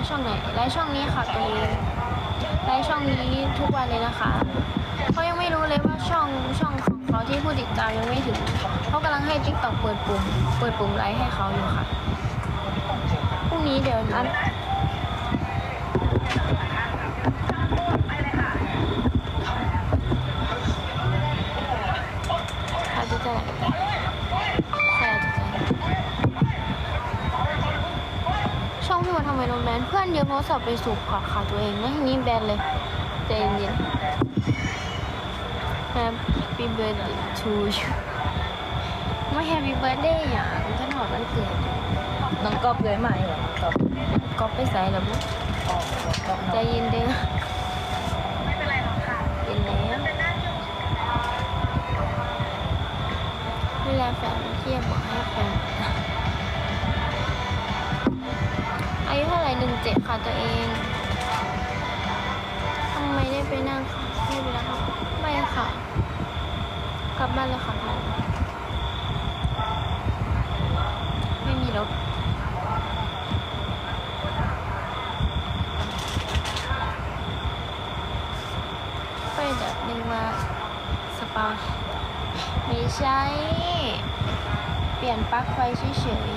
ฟ์ช่องไหนไลฟ์ช่องนี้ค่ะตัวนี้ไลฟ์ช่องนี้ทุกวันเลยนะคะเขายังไม่รู้เลยว่าช่องช่องของเขาที่ผู้ติดตามยังไม่ถึงเขากำลังให้ทิกตอกเปิดปุ่ม เปิดปุ่มไลฟ์ให้เขาอยู่ค่ะพรุ่งนี้เดี๋ยวนัด พี่วันทำไมโดนแบนเพื่อนเยอะเพราะสอบไปสูบพอร์ตค่ะตัวเองแล้วทีนี้แบนเลยใจเย็น Happy birthday to you ไม่ Happy birthday อย่างฉันหอดวันเกิดน้องกอบเลยไหมเหรอก๊อฟก็ไปใส่แล้วบุ๊ออกใจเย็นเด้อไม่เป็นไรหรอกค่ะเย็นแล้วเป็นหน้าที่ของฉันอยู่แล้วลาแฟนเที่ยงบอกให้แฟน หร่หนึ่งเจ็ดค่ะตัวเองทำไมได้ไปนั่งไม่ไปแล้วค่ะไม่ค่ะ กลับบ้านเลยค่ะไม่มีรถไปแบบนึงว่าสปาไม่ใช่ เปลี่ยนปลั๊กไฟเฉย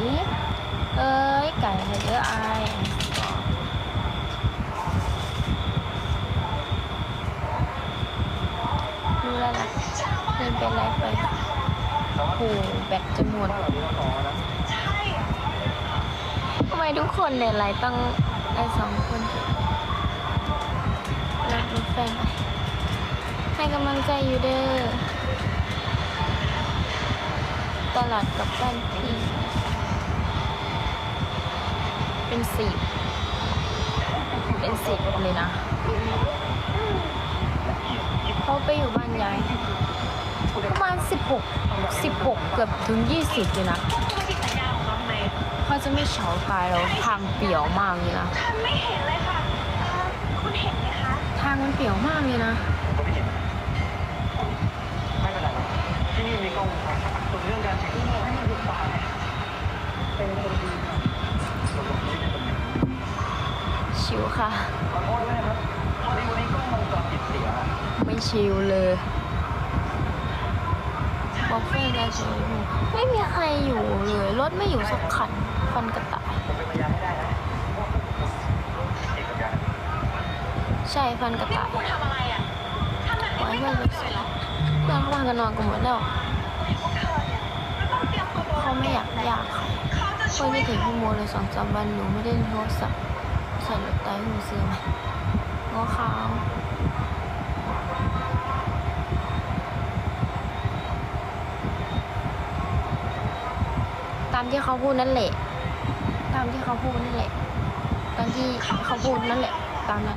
ๆ เอ้ย ไก่ให้เยอะอายดูแลวล่ะ เดินไปไลฟ์ไปโอ้โหแบตจะหมดใช่ทำไมทุกคนในไลฟ์ต้องไอสองคนรักรถแฟนให้กำลังใจอยู่เด้อตลาดกับบ้านพี่ เป็นสิบเป็นสิบเลยนะเขาไปอยู่บ้านยาย ประมาณสิบหกสิบหกเกือบถึงยี่สิบเลยนะธุรกิจสัญญาของเราทำไมเขาจะไม่เฉาตายแล้วทางเปี่ยวมากเลยนะฉันไม่เห็นเลยค่ะเอ่อคุณเห็นไหมคะ ทางมันเปี่ยวมากเลยนะ ไม่เป็นไรหรอกที่นี่มีกล้องวงจรปิดส่วนเรื่องการเช็คข้อมูลให้มันถูกต้องเนี่ยเป็นคนดีครับส่วนผมนี่เป็นคนดีชิวค่ะขอโทษด้วยนะครับพอดีวันนี้กล้องวงจรปิดเสีย ไม่ชิวเลยบ อกเพื่อนแล้วชิวไม่มีใครอยู่เลยรถไม่อยู่สักคันฟันกระต่ายให้ได้นะใช่ฟันกระต่ายทำอะไรอะทำแบบนี้ไม่ให้ได้เพื่อนไปเหรอเพื่อนเขาพากันนอนกันหมดแล้วเธอนเนต้องเขาไม่อยากยากครเขาจะเพื่อยที่ถึงพี่โมเลยสองสามวันหนูไม่ได้โทรศัพท์ใส่รถไตหูเสื่อมงอค้างตาม ที่เขาพูดนั่นแหละ ตามที่เขาพูดนั่นแหละ ตามที่เขาพูดนั่นแหละ ตามนั้น